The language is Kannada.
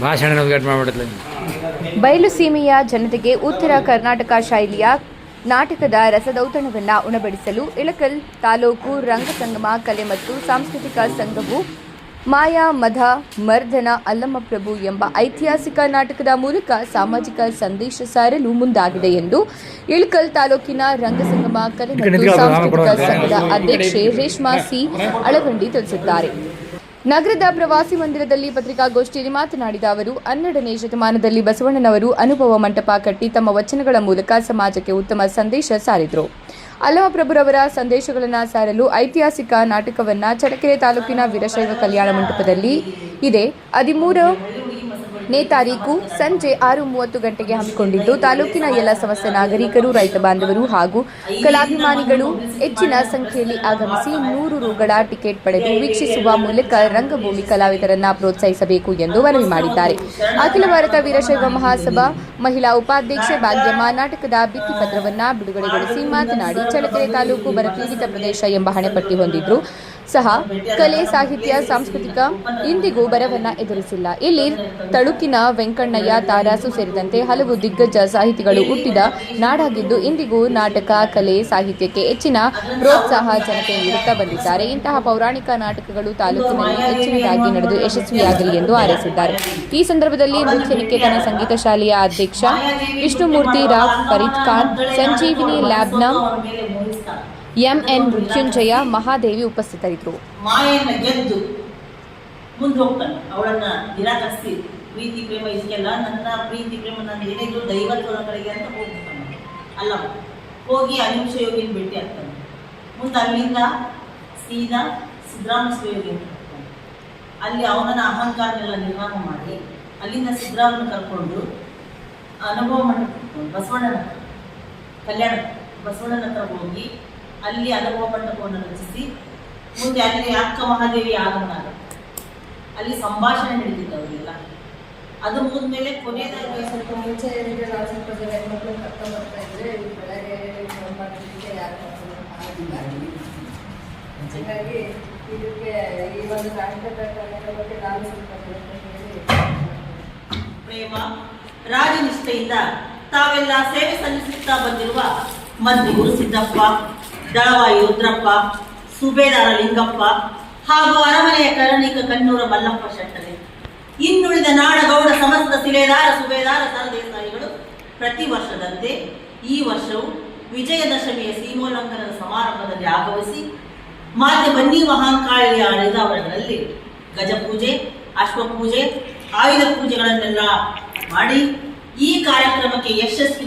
ಭಾಷಣ ಬಯಲು ಸೀಮೆಯ ಜನತೆಗೆ ಉತ್ತರ ಕರ್ನಾಟಕ ಶೈಲಿಯ ನಾಟಕದ ರಸದೌತಣವನ್ನು ಉಣಬಡಿಸಲು ಇಳಕಲ್ ತಾಲೂಕು ರಂಗಸಂಗಮ ಕಲೆ ಮತ್ತು ಸಾಂಸ್ಕೃತಿಕ ಸಂಘವು ಮಾಯಾ ಮಧ ಮರ್ಧನ ಅಲ್ಲಮಪ್ರಭು ಎಂಬ ಐತಿಹಾಸಿಕ ನಾಟಕದ ಮೂಲಕ ಸಾಮಾಜಿಕ ಸಂದೇಶ ಸಾರಲು ಮುಂದಾಗಿದೆ ಎಂದು ಇಳಕಲ್ ತಾಲೂಕಿನ ರಂಗಸಂಗಮ ಕಲೆ ಮತ್ತು ಸಾಂಸ್ಕೃತಿಕ ಸಂಘದ ಅಧ್ಯಕ್ಷೆ ರೇಷ್ಮಾ ಸಿ ಅಳಗಂಡಿ ತಿಳಿಸಿದ್ದಾರೆ. ನಗರದ ಪ್ರವಾಸಿ ಮಂದಿರದಲ್ಲಿ ಪತ್ರಿಕಾಗೋಷ್ಠಿಯಲ್ಲಿ ಮಾತನಾಡಿದ ಅವರು, ಹನ್ನೆರಡನೇ ಶತಮಾನದಲ್ಲಿ ಬಸವಣ್ಣನವರು ಅನುಭವ ಮಂಟಪ ಕಟ್ಟಿ ತಮ್ಮ ವಚನಗಳ ಮೂಲಕ ಸಮಾಜಕ್ಕೆ ಉತ್ತಮ ಸಂದೇಶ ಸಾರಿದರು. ಅಲ್ಲಮಪ್ರಭುರವರ ಸಂದೇಶಗಳನ್ನು ಸಾರಲು ಐತಿಹಾಸಿಕ ನಾಟಕವನ್ನು ಚಡಕೆರೆ ತಾಲೂಕಿನ ವೀರಶೈವ ಕಲ್ಯಾಣ ಮಂಟಪದಲ್ಲಿ ಇದೆ. ಹದಿಮೂರನೇ ತಾರೀಕು ಸಂಜೆ ಆರು ಮೂವತ್ತು ಗಂಟೆಗೆ ಹಮ್ಮಿಕೊಂಡಿದ್ದು, ತಾಲೂಕಿನ ಎಲ್ಲ ಸಮಸ್ತ ನಾಗರಿಕರು, ರೈತ ಬಾಂಧವರು ಹಾಗೂ ಕಲಾಭಿಮಾನಿಗಳು ಹೆಚ್ಚಿನ ಸಂಖ್ಯೆಯಲ್ಲಿ ಆಗಮಿಸಿ ನೂರು ರುಗಳ ಟಿಕೆಟ್ ಪಡೆದು ವೀಕ್ಷಿಸುವ ಮೂಲಕ ರಂಗಭೂಮಿ ಕಲಾವಿದರನ್ನ ಪ್ರೋತ್ಸಾಹಿಸಬೇಕು ಎಂದು ಮನವಿ ಮಾಡಿದ್ದಾರೆ. ಅಖಿಲ ಭಾರತ ವೀರಶೈವ ಮಹಾಸಭಾ ಮಹಿಳಾ ಉಪಾಧ್ಯಕ್ಷೆ ಭಾಗ್ಯಮ್ಮ ನಾಟಕದ ಭಿತ್ತಿಪತ್ರವನ್ನ ಬಿಡುಗಡೆಗೊಳಿಸಿ ಮಾತನಾಡಿ, ಚಳ್ಳಕೆರೆ ತಾಲೂಕು ಬರಪೀಡಿತ ಪ್ರದೇಶ ಎಂಬ ಹಣೆಪಟ್ಟಿ ಹೊಂದಿದ್ರು. ಸಹ ಕಲೆ, ಸಾಹಿತ್ಯ, ಸಾಂಸ್ಕೃತಿಕ ಇಂದಿಗೂ ಬರವನ್ನ ಎದುರಿಸಿಲ್ಲ. ಇಲ್ಲಿ ತಳುಕಿನ ವೆಂಕಣ್ಣಯ್ಯ, ತಾರಾಸು ಸೇರಿದಂತೆ ಹಲವು ದಿಗ್ಗಜ ಸಾಹಿತಿಗಳು ಹುಟ್ಟಿದ ನಾಡಾಗಿದ್ದು ಇಂದಿಗೂ ನಾಟಕ, ಕಲೆ, ಸಾಹಿತ್ಯಕ್ಕೆ ಹೆಚ್ಚಿನ ಪ್ರೋತ್ಸಾಹ ಜನತೆ ನೀಡುತ್ತಾ ಬಂದಿದ್ದಾರೆ. ಇಂತಹ ಪೌರಾಣಿಕ ನಾಟಕಗಳು ತಾಲೂಕಿನಲ್ಲಿ ಹೆಚ್ಚಿನದಾಗಿ ನಡೆದು ಯಶಸ್ವಿಯಾಗಲಿ ಎಂದು ಹಾರೈಸಿದ್ದಾರೆ. ಈ ಸಂದರ್ಭದಲ್ಲಿ ನೃತ್ಯ ನಿಕೇತನ ಸಂಗೀತ ಶಾಲೆಯ ಅಧ್ಯಕ್ಷ ವಿಷ್ಣುಮೂರ್ತಿ ರಾವ್, ಫರೀದ್ ಖಾನ್, ಸಂಜೀವಿನಿ ಲ್ಯಾಬ್ನ ಎಂಎನ್ ಮೃತ್ಯುಂಜಯ ಮಹಾದೇವಿ ಉಪಸ್ಥಿತರಿದ್ದರು. ಮಾಯನ್ನ ಗೆದ್ದು ಮುಂದೆ ಹೋಗ್ತಾನೆ. ಅವಳನ್ನ ನಿರಾಕರಿಸಿ, ಪ್ರೀತಿ, ಪ್ರೇಮ ಇದಕ್ಕೆಲ್ಲ ನನ್ನ ಪ್ರೀತಿ, ಪ್ರೇಮ ನನ್ನ ಏನಿದ್ರು ದೈವತ್ವದ ಕಡೆಗೆ ಅಂತ ಹೋಗ್ತಾನೆ. ಅಲ್ಲ, ಹೋಗಿ ಅಹಿಂಸ ಯೋಗಿನ ಭೇಟಿ ಆಗ್ತಾನೆ. ಮುಂದೆ ಅಲ್ಲಿಂದ ಸೀದಾ ಸಿದ್ಧರಾಮ ಯೋಗಿ. ಅಲ್ಲಿ ಅವನನ್ನ ಅಹಂಕಾರನೆಲ್ಲ ನಿರ್ಮಾಣ ಮಾಡಿ, ಅಲ್ಲಿಂದ ಸಿದ್ದರಾಮನ ಕರ್ಕೊಂಡು ಅನುಭವ ಮಂಟಪ ಬಸವಣ್ಣನ ಕಲ್ಯಾಣ, ಬಸವಣ್ಣನ ಹತ್ರ ಹೋಗಿ ಅಲ್ಲಿ ಅನುಭವ ಮಂಟಪವನ್ನು ರಚಿಸಿ ಮುಂದೆ ಅಲ್ಲಿ ಅಕ್ಕ ಮಹಾದೇವಿ ಆಗಮನ ಅಲ್ಲಿ ಸಂಭಾಷಣೆ ನಡೀತಿತ್ತು ಅವರಿಗೆಲ್ಲ. ಅದು ಮುಗಿದ್ಮೇಲೆ ಕೊನೆಯದಾಗಿ ಸ್ವಲ್ಪ ಮುಂಚೆ ಏನಿದೆ ನಾವು ಸ್ವಲ್ಪ ಜನ ಹೆಣ್ಮಕ್ಳು ಕರ್ಕೊಂಡ್ ಬರ್ತಾ ಇದ್ರೆ ಬೆಳಗ್ಗೆ ಫೋನ್ ಮಾಡಿದ್ದಕ್ಕೆ ಯಾರು ಹಾಗಾಗಿ ಇದಕ್ಕೆ ಈ ಒಂದು ರಾಷ್ಟ್ರದ ಕನ್ನಡ ಬಗ್ಗೆ ನಾನು ಸ್ವಲ್ಪ ಪ್ರೇಮ ರಾಜನಿಷ್ಠೆಯಿಂದ ತಾವೆಲ್ಲ ಸೇವೆ ಸಲ್ಲಿಸುತ್ತಾ ಬಂದಿರುವ ಮಂದಿ ಸಿದ್ದಪ್ಪ ದಳವಾಯಿ ರುದ್ರಪ್ಪ, ಸುಬೇದಾರ ಲಿಂಗಪ್ಪ ಹಾಗೂ ಅರಮನೆಯ ಕರಣಿಕ ಕಣ್ಣೂರ ಮಲ್ಲಪ್ಪ ಶೆಟ್ಟರೆ. ಇನ್ನುಳಿದ ನಾಡಗೌಡ ಸಮಸ್ತ ಸಿಲೇದಾರ ಸುಬೇದಾರ, ಸರದೇಸಾಯಿಗಳು ಪ್ರತಿ ವರ್ಷದಂತೆ ಈ ವರ್ಷವೂ ವಿಜಯದಶಮಿಯ ಸೀಮೋಲ್ಲಂಘನದ ಸಮಾರಂಭದಲ್ಲಿ ಆಗಮಿಸಿ ಮಾತೆ ಬನ್ನಿ ಮಹಾಂಕಾಳಿಯ ಅಳಿದಾವರಣಗಳಲ್ಲಿ ಗಜಪೂಜೆ, ಅಶ್ವಪೂಜೆ, ಆಯುಧ ಪೂಜೆಗಳನ್ನೆಲ್ಲ ಮಾಡಿ ಈ ಕಾರ್ಯಕ್ರಮಕ್ಕೆ ಯಶಸ್ವಿ